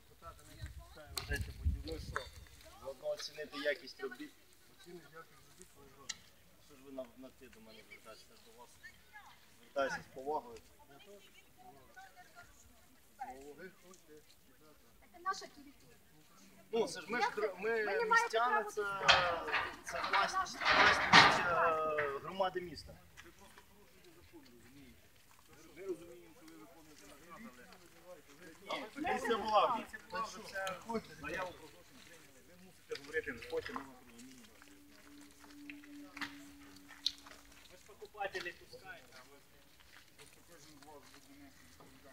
депутатами питаємо будівництво, заодно оцінити якість робіт. Оцінити якість робіт, що ж ви на, на ти до мене звертаєтеся до вас. Звертаюся з повагою. Це наша територія. Ну, це ж ми ж ми містяни, це, це власність, власність е, громади міста. Поліція була. Ходьте, Заяву про злочин прийняли, ви мусите говорити ж покупателі пускаємо. просто кожен вас буде.